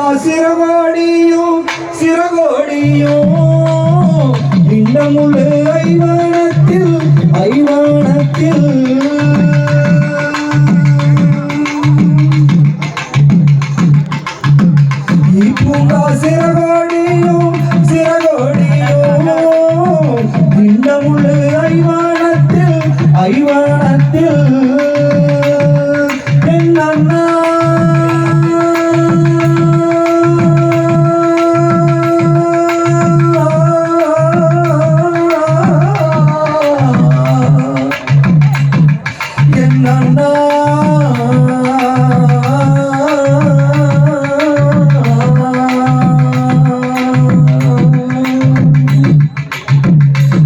பூங்கா சிறகோடியும் சிறகோடியும் இன்னமுள்ள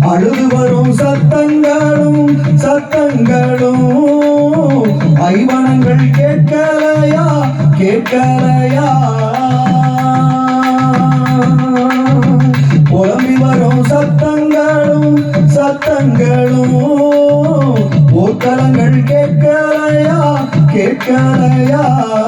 அழுது வரும் சத்தங்களும் சத்தங்களும். ஐவனங்கள் கேட்கலையா? கேட்கலையா? புலம்பி வரும் சத்தங்களும் சத்தங்களும். போர்க்களங்கள் கேட்கலையா? கேட்கலையா?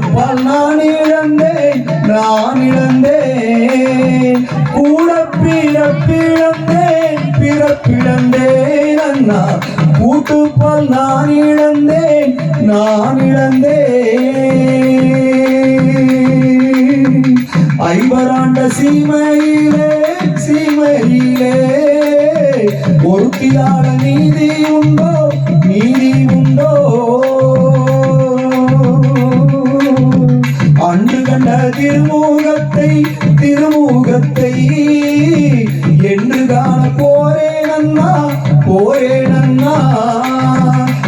செல்வப்பால் நான் இழந்தேன் நான் இழந்தேன் கூட பிறப்பிழந்தேன் பிறப்பிழந்தேன் அண்ணா. கூட்டுப்பால் நான் இழந்தேன் நான் இழந்தேன் ஐவராண்ட சீமையிலே சீமையிலே ஒருத்தியாட நீதி உண்டோ நீதி திருமூகத்தை திருமூகத்தை. என்று காண போரேன் அண்ணா போரேன் அண்ணா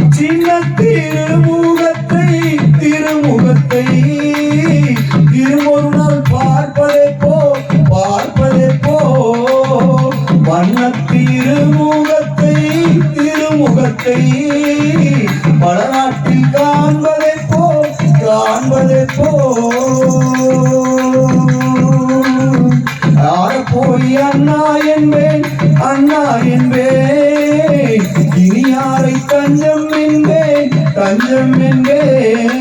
சின்ன திருமூகத்தை திருமுகத்தை. திருமொரு நாள் பார்ப்பதே போ பார்ப்பதே போ. வண்ண திருமுகத்தை திருமுகத்தை. பல அண்ணா என்பேன் இனி யாரை தஞ்சம் என்பேன் தஞ்சம் என்பேன்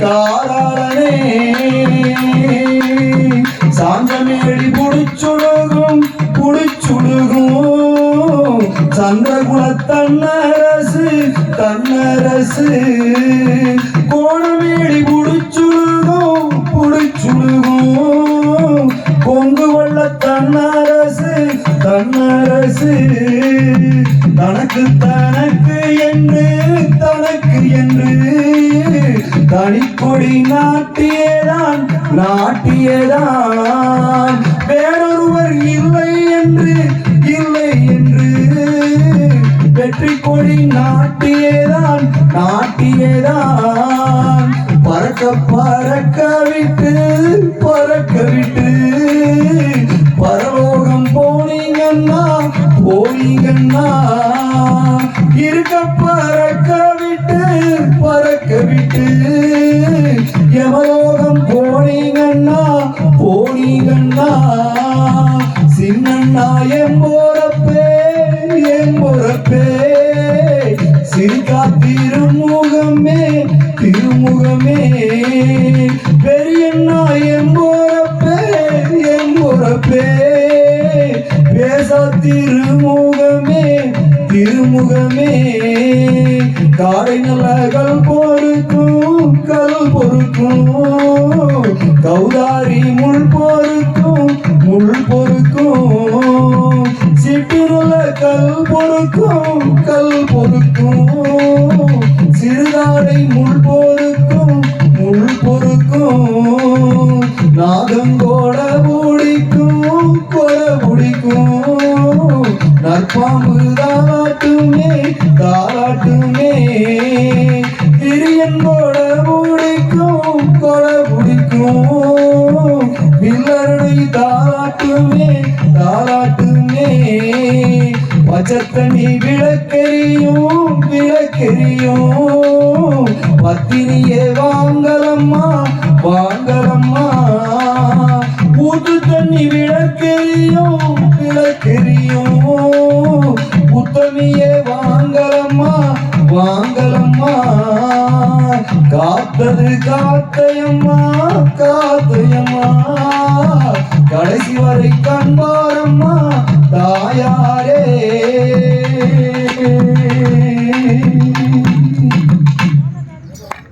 காராளனே சாந்தமேடி புடிச்சுடுகும் புடிச்சுடுகும் சந்திரகுல தன்னரசு தன்னரசு. கோணமேடி புடிச்சுடுகும் புடிச்சுடுகும் கொங்கு வள்ள தன்னரசு தன்னரசு. தனக்கு தனக்கு என்று தனக்கு என்று. தனிக்கொடி நாட்டியதான் நாட்டியதான். வேறொருவர் இல்லை என்று இல்லை என்று. வெற்றி கொடி நாட்டியதான் நாட்டியதான். பறக்க பறக்க சின்னண்ணா சின்னண்ணா என் போறப்பே என் போறப்பே. சிரிக்கா திருமுகமே திருமுகமே. பெரியண்ணா என் போறப்பே என் போறப்பே. பேசா திருமுகமே திருமுகமே. காரை நல்லா நல்லகள் பொறுக்கும் கல் பொறுக்கும். கௌதாரி முள் பொறுக்கும் முள் பொறுக்கும். சிட்டினுள்ள கல் பொறுக்கும் கல் பொறுக்கும். சிறுதாடை முள் பொறுக்கும் முள் பொறுக்கும். நாகங்கோட பிடிக்கும் கொட பிடிக்கும் நற்பாம்பு தாராட்டுமே தாராட்டுமே பாராட்டுமே. பச்சத்தனி விளக்கெரியும் விளக்கெரியும் பத்தினியே வாங்கலம்மா வாங்கலம்மா. ஊத்து தண்ணி விளக்கெரியும் விளக்கெரியும் புத்தனியே வாங்கலம்மா வாங்கலம்மா. காத்தது காத்தையம்மா காத்தையம்மா. கடைசி வரை கண்பாரம்மா தாயா